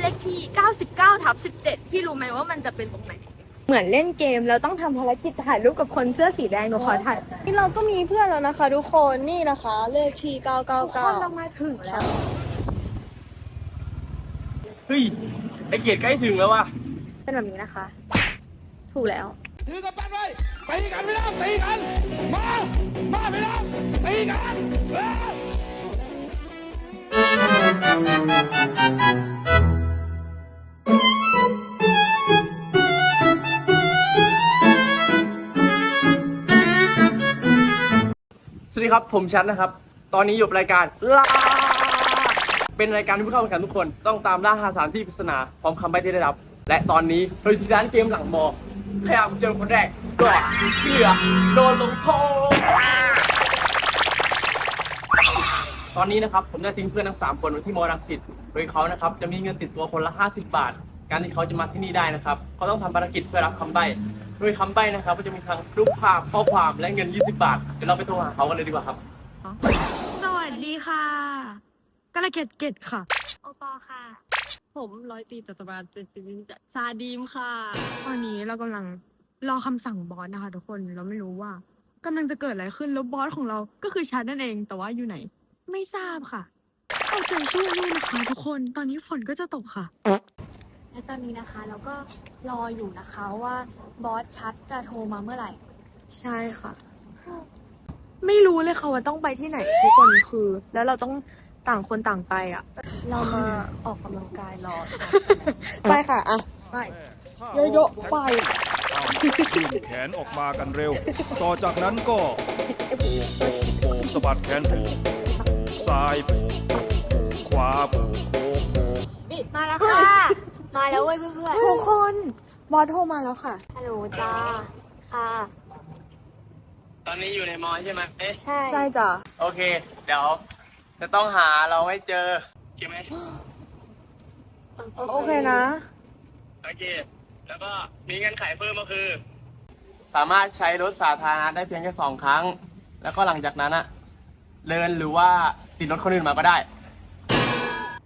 เลขที่ 99ทับ17 พี่รู้ไหมว่ามันจะเป็นตรงไหน เหมือนเล่นเกมแล้วต้องทำภารกิจถ่ายรูปกับคนเสื้อสีแดงหนูขอถ่ายนี่เราก็มีเพื่อนแล้วนะคะ ทุกคนนี่นะคะ เลขที่ ทุกคนเรา999 มาถึงแล้ว เฮ้ย ไอเกียรติใกล้ถึงแล้วว่ะ เป็นแบบนี้นะคะ ถูกแล้ว ถือกำปั้นไว้ตีกันไม่ได้ตีกัน มา มาไม่ได้ตีกันเร็ว สวัสดีครับ ผมชัดนะครับ ตอนนี้อยู่รายการล่าเป็นรายการที่ผู้เข้าแข่งขันทุกคนต้องตามล่าหาสานที่ปริศนาพร้อมคำใบ้ที่ได้รับ และตอนนี้เราอยู่ที่ร้านเกมหลังมอใครอยากเจอคนแรกก็เหลือโดนลงโทษตอนนี้นะครับผมได้ทิ้งเพื่อนทั้ง 3 คนไว้ที่มอรังสิตโดยเขานะครับจะมีเงินติดตัวคนละ 50 บาท การที่เขาจะมาที่นี่ได้นะครับเขาต้องทำภารกิจเพื่อรับคำใบ้โดยคำใบ้นะครับ ก็จะมีทั้งรูปภาพข้อความและเงิน 20 บาทเดี๋ยวเราไปโทรหาเขากันเลยดีกว่าครับ สวัสดีค่ะกระเกตเกตค่ะ โอปอค่ะ ผมร้อยตีจัตวาลเป็นซาดีมค่ะ ตอนนี้เรากำลังรอคำสั่งบอสนะคะ ทุกคนเราไม่รู้ว่ากำลังจะเกิดอะไรขึ้นแล้วบอสของเราก็คือชัดนั่นเองแต่ว่าอยู่ไหน ไม่ทราบค่ะเอาใจช่วยด้วยนะคะทุกคนตอนนี้ฝนก็จะตกค่ะ และตอนนี้นะคะเราก็รออยู่นะคะว่าบอสชัดจะโทรมาเมื่อไหร่ ใช่ค่ะ ไม่รู้เลยค่ะว่าต้องไปที่ไหนทุกคนคือ แล้วเราต้องต่างคนต่างไปอะ เรามาออกกำลังกายรอชัดไปค่ะอะไปเยอะๆไปยืดแขนออกมากันเร็ว ต่อจากนั้นก็โบกโบกโบกสะบัดแขนโบกโบกซ้ายโบกโบกโบกขวาโบกโบก มาแล้วเว้ยเพื่อนทุกคนบอสโทรมาแล้วค่ะ ๆฮัลโหลจ้า ค่ะ ตอนนี้อยู่ในมอใช่ไหมเอ๊ะใช่ใช่จ้ะโอเค เดี๋ยว จะต้องหาเราให้เจอใช่ไหมโอเคนะ โอเค แล้วก็มีเงื่อนไขเพิ่มก็คือ สามารถใช้รถสาธารณะได้เพียงแค่สองครั้ง แล้วก็หลังจากนั้นอะเดินหรือว่าติดรถคนอื่นมาก็ได้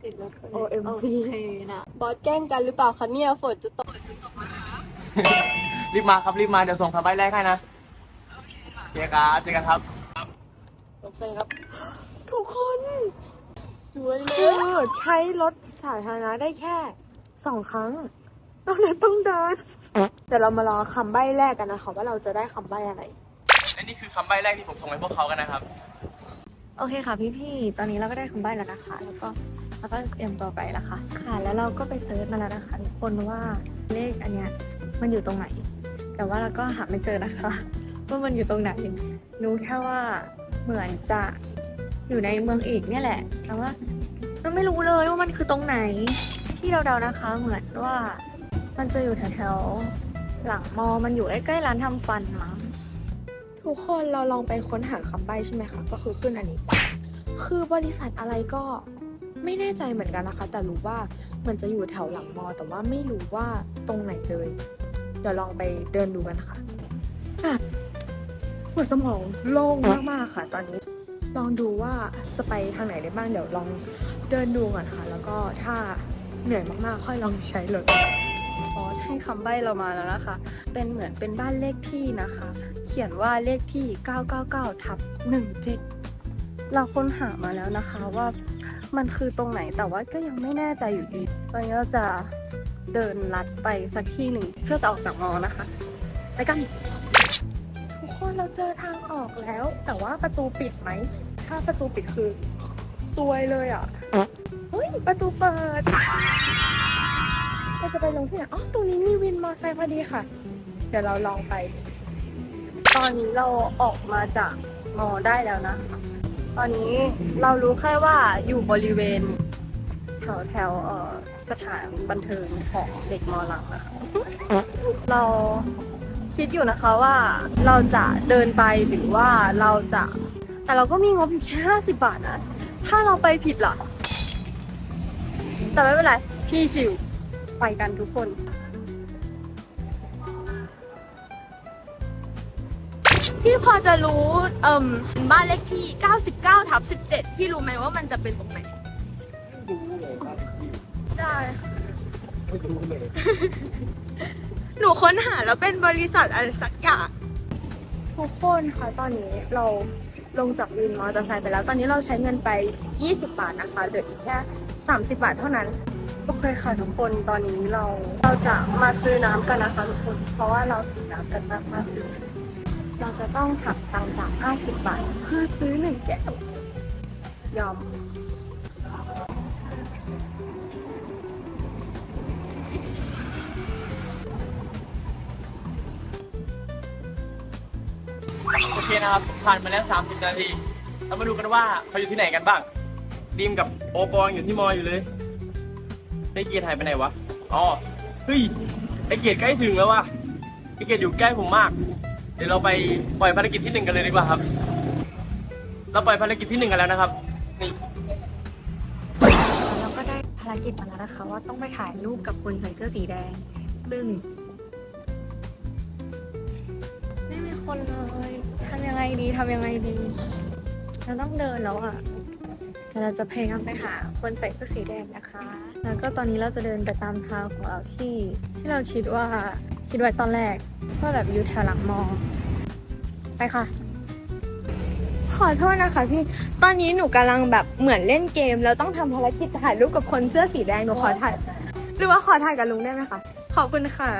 ติดรถคน OMG โอเคนะบอสแกล้งกันหรือเปล่าคะเนี่ยฝนจะตกรีบมาครับรีบมาเดี๋ยวส่งคำใบ้แรกให้นะโอเคครับเจอกันครับโอเคครับ ทุกคน สวยเลคืยอใช้รถสาธารณะได้แค่สองครั้งนอกนั้นต้องเดินเดี๋ยวเรามารอคำใบ้แรกกันนะคะว่าเราจะได้คำใบ้อะไร และนี่คือคำใบ้แรกที่ผมส่งให้พวกเขากันนะครับ โอเคค่ะพี่ๆ ตอนนี้เราก็ได้คำใบ้แล้วนะคะ แล้วก็ เราก็เตรียมตัวไปแล้วค่ะ ค่ะ แล้วเราก็ไปเซิร์ชมาแล้วนะคะทุกคนว่าเลขอันเนี้ยมันอยู่ตรงไหน แต่ว่าเราก็หาไม่เจอนะคะว่ามันอยู่ตรงไหน รู้แค่ว่าเหมือนจะอยู่ในเมืองเอกเนี่ยแหละ แต่ว่าเราไม่รู้เลยว่ามันคือตรงไหน ที่เราเดานะคะ เหมือนว่ามันจะอยู่แถวๆหลังมอ มันอยู่ใกล้ๆร้านทำฟันมั้งทุกคนเราลองไปค้นหาคำใบ้ใช่ไหมคะ ก็คือขึ้นอันนี้ คือบริษัทอะไรก็ ไม่แน่ใจเหมือนกันนะคะ แต่รู้ว่ามันจะอยู่แถวหลังมอ แต่ว่าไม่รู้ว่าตรงไหนเลย เดี๋ยวลองไปเดินดูกันค่ะแบบหัวสมองโล่งมากๆค่ะ ตอนนี้ ลองดูว่าจะไปทางไหนได้บ้าง เดี๋ยวลองเดินดูก่อนค่ะ แล้วก็ถ้าเหนื่อยมากๆ ค่อยลองใช้รถบอสให้คำใบ้เรามาแล้วนะคะ เป็นเหมือนเป็นบ้านเลขที่นะคะ เขียนว่าเลขที่ 999ทับ17 เราค้นหามาแล้วนะคะว่า มันคือตรงไหนแต่ว่าก็ยังไม่แน่ใจอยู่ดีตอนนี้เราจะเดินลัดไปสักที่หนึ่งเพื่อจะออกจากมอนะคะไปกันทุกคนเราเจอทางออกแล้ว แต่ว่าประตูปิดไหม ถ้าประตูปิดคือซวยเลยอะเฮ้ยประตูเปิดเราจะไปลงที่ไหนอ๋อตรงนี้มีวินมอเตอร์ไซค์พอดีค่ะ เดี๋ยวเราลองไป ตอนนี้เราออกมาจากมอได้แล้วนะคะ ตอนนี้เรารู้แค่ว่าอยู่บริเวณแถวแถวสถานบันเทิงของเด็กมอหลังนะคะเราคิดอยู่นะคะว่าเราจะเดินไปหรือว่าเราจะ แต่เราก็มีงบอยู่แค่ห้าสิบบาทนะ ถ้าเราไปผิดล่ะ แต่ไม่เป็นไร พี่ชิวไปกันทุกคน พี่พอจะรู้เอ่มบ้านเลขที่ 99ทับ17 พี่รู้ไหมว่ามันจะเป็นตรงไหนได้ค่ะหนูค้นหาแล้วเป็นบริษัทอะไรสักอย่างทุกคนคะตอนนี้เราลงจากวินมอเตอร์ไซค์ไปแล้ว ตอนนี้เราใช้เงินไป 20 บาทนะคะเหลืออีกแค่ 30 บาทเท่านั้น โอเคค่ะทุกคน ตอนนี้เราเราจะมาซื้อน้ำกันนะคะทุกคน เพราะว่าเราถือน้ำกันมากมากๆ เราจะต้องหักตังค์จาก 50 บาท เพื่อซื้อหนึ่งแก้วยอม โอเคนะครับ ผ่านมาแล้ว 30 นาที เรามาดูกันว่าเขาอยู่ที่ไหนกันบ้างดีมกับโอปองอยู่ที่มออยู่เลยไอเกียรติหายไปไหนวะ อ๋อ เฮ้ย ไอเกียรติใกล้ถึงแล้ววะไอเกียรติอยู่ใกล้ผมมาก เดี๋ยวเราไปปล่อยภารกิจที่หนึ่งกันเลยดีกว่าครับ เราปล่อยภารกิจที่หนึ่งกันแล้วนะครับ นี่เราก็ได้ภารกิจมาแล้วนะคะ ว่าต้องไปถ่ายรูปกับคนใส่เสื้อสีแดง ซึ่ง ไม่มีคนเลยทำยังไงดีทำยังไงดี เราต้องเดินแล้วอะแต่เราจะพยายามไปหาคนใส่เสื้อสีแดงนะคะ แล้วก็ตอนนี้เราจะเดินไปตามทางของเราที่ที่เราคิดว่า คิดไว้ตอนแรกว่าแบบอยู่แถวหลังมอ ไปค่ะ ขอโทษนะคะพี่ ตอนนี้หนูกำลังแบบเหมือนเล่นเกม แล้วต้องทำภารกิจถ่ายรูปกับคนเสื้อสีแดงหนูขอถ่าย หรือว่าขอถ่ายกับลุงได้ไหมคะ ขอบคุณค่ะ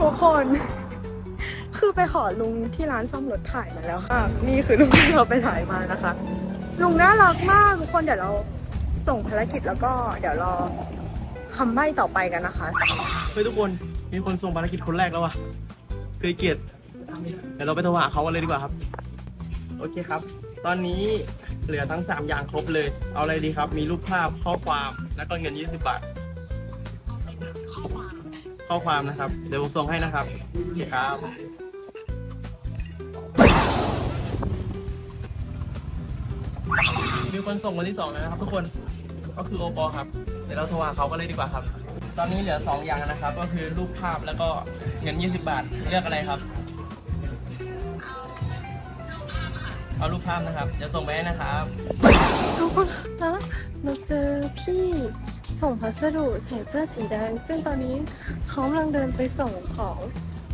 ทุกคน คือไปขอลุงที่ร้านซ่อมรถถ่ายมาแล้วค่ะ นี่คือลุงที่เราไปถ่ายมานะคะ ลุงน่ารักมากทุกคนเดี๋ยวเราส่งภารกิจแล้วก็เดี๋ยวรอคำใบ้ต่อไปกันนะคะเฮ้ยทุกคน มีคนส่งภารกิจคนแรกแล้วว่ะคือไอ้เกียรติเดี๋ยวเราไปโทรหาเขากันเลยดีกว่าครับ โอเคครับ ตอนนี้เหลือทั้ง 3 อย่างครบเลย เอาอะไรดีครับ มีรูปภาพข้อความแล้วก็เงิน 20 บาท ข้อความนะครับ เดี๋ยวผมส่งให้นะครับโอเคครับ มีคนส่งคนที่สองแล้วนะครับทุกคน ก็คือโอปอครับ เดี๋ยวเราโทรหาเขากันเลยดีกว่าครับ ตอนนี้เหลือ 2 อย่างนะครับ ก็คือรูปภาพแล้วก็เงิน 20 บาท เลือกอะไรครับ เอารูปภาพนะครับ จะส่งไปให้นะครับ ทุกคนคะเราเจอพี่ส่งพัสดุใส่เสื้อสีแดง ซึ่งตอนนี้เขากำลังเดินไปส่งของ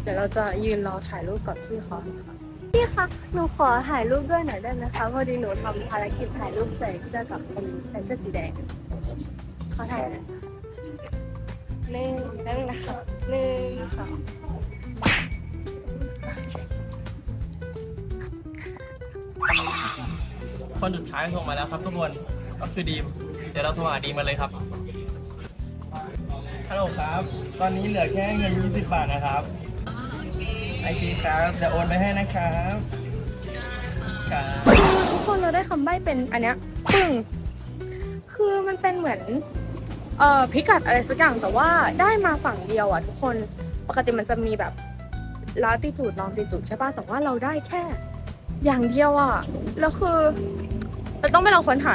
เดี๋ยวเราจะยืนรอถ่ายรูปกับพี่เขาค่ะพี่คะ หนูขอถ่ายรูปด้วยหน่อยได้ไหมคะพอดีหนูทำภารกิจถ่ายรูปใส่เสื้อกับคนใส่เสื้อสีแดงขอถ่ายหน่อย หนึ่งนั่งนะคะหนึ่งสองคนสุดท้ายส่งมาแล้วครับทุกคนก็คือดีมเดี๋ยวเราโทรหาดีมมาเลยครับฮัลโหลครับ ตอนนี้เหลือแค่เงิน20 บาทนะครับไอเคครับเดี๋ยวโอนไปให้นะครับครับทุกคนเราได้คำใบ้เป็นอันเนี้ยปึ้งคือมันเป็นเหมือน เอ่อพิกัดอะไรสักอย่างแต่ว่าได้มาฝั่งเดียวอะทุกคนปกติมันจะมีแบบลาติจูดลองติจูดใช่ป่ะแต่ว่าเราได้แค่ อย่างเดียวอะแล้วคือเราต้องไปลองค้นหา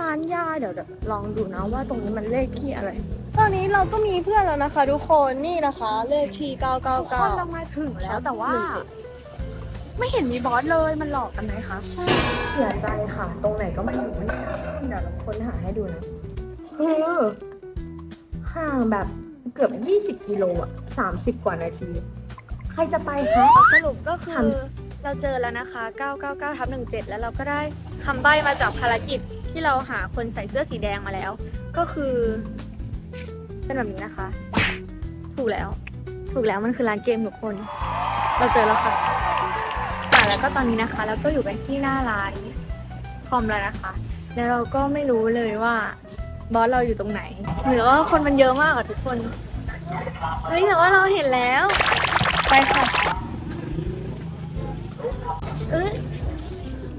ร้านยาเดี๋ยวเดี๋ยวลองดูนะว่าตรงนี้มันเลขที่อะไร ตอนนี้เราก็มีเพื่อนแล้วนะคะ ทุกคนนี่นะคะ เลขที่ทุกคนเรา999มาถึงแล้วแต่ว่าหนึ่งเจ็ดไม่เห็นมีบอสเลยมันหลอกกันไหมคะใช่เสียใจค่ะ ตรงไหนก็ไม่รู้เนี่ยเดี๋ยวเราค้นหาให้ดูนะคือ ห่างแบบเกือบ 20 กิโลอะ 30 กว่านาที ใครจะไปคะ สรุปก็คือถามเราเจอแล้วนะคะ 999ทับ17 แล้วเราก็ได้คำใบ้มาจากภารกิจที่เราหาคนใส่เสื้อสีแดงมาแล้ว ก็คือ เป็นแบบนี้นะคะ ถูกแล้ว ถูกแล้วมันคือร้านเกมทุกคน เราเจอแล้วค่ะอะแล้วก็ตอนนี้นะคะเราก็อยู่กันที่หน้าร้านคอมแล้วนะคะ แล้วเราก็ไม่รู้เลยว่า บอสเราอยู่ตรงไหนหรือว่าคนมันเยอะมากอะทุกคน เฮ้ยแต่ว่าเราเห็นแล้ว ไปค่ะเอ้ย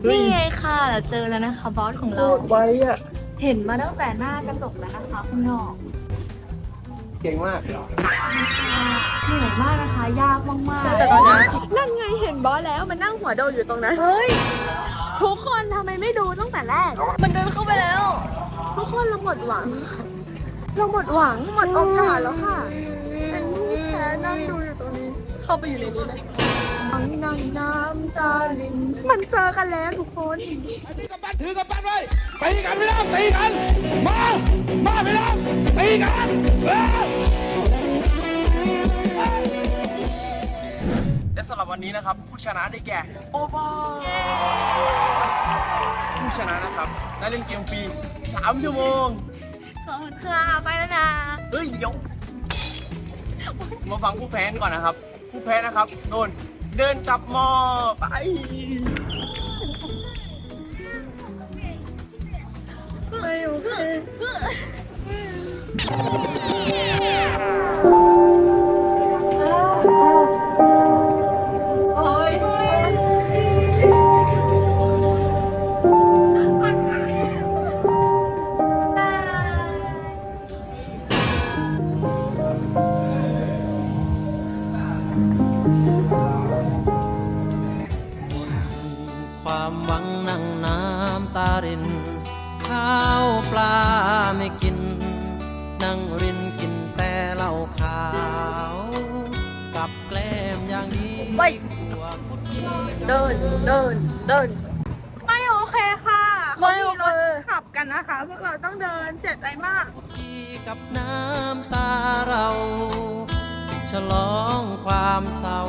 นี่ไงค่ะเราเจอแล้วนะคะบอสของเรา ไว้อะเห็นมาตั้งแต่หน้ากระจกแล้วนะคะข้างนอกเก่งมาก เหนื่อยมากนะคะ ยากมากๆใช่แต่ตอนนี้นั่นไงเห็นบอสแล้วมันนั่งหัวโดอยู่ตรงนั้น เฮ้ย ทุกคนทำไมไม่ดูตั้งแต่แรก มันเดินเข้าไปแล้วทุก คนเราหมดหวังค่ะเราหมดหวังหมดโอกาสแล้วค่ะ เป็นผู้แพ้นั่งดูอยู่ตรงนี้ เข้าไปอยู่ในนี้เลยนั่งนั่งน้ำตาลินมันเจอกันแล้วทุกคนถือกำปั้นถือกำปั้นไว้ตีกันพี่น้องตีกัน มา มาพี่น้องตีกันเร็วและสำหรับวันนี้นะครับ ผู้ชนะได้แก่โอบาผู้ชนะนะครับได้เล่นเกมฟรี 3ชั่วโมง ขอบคุณค่ะไปแล้วนะ เฮ้ยเดี๋ยวมาฟังผู้แพ้ก่อนนะครับ ผู้แพ้นะครับโดนเดินกลับมอไปความ เดินเดินเดิน ไม่โอเคค่ะไม่โอเค ขามีรถขับกันนะคะ พวกเราต้องเดินเสียใจมากยีกับน้ำตาเรา ฉลองความเศร้า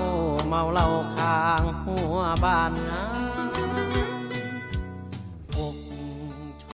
เมาเหล้าข้างหัวบ้านงาม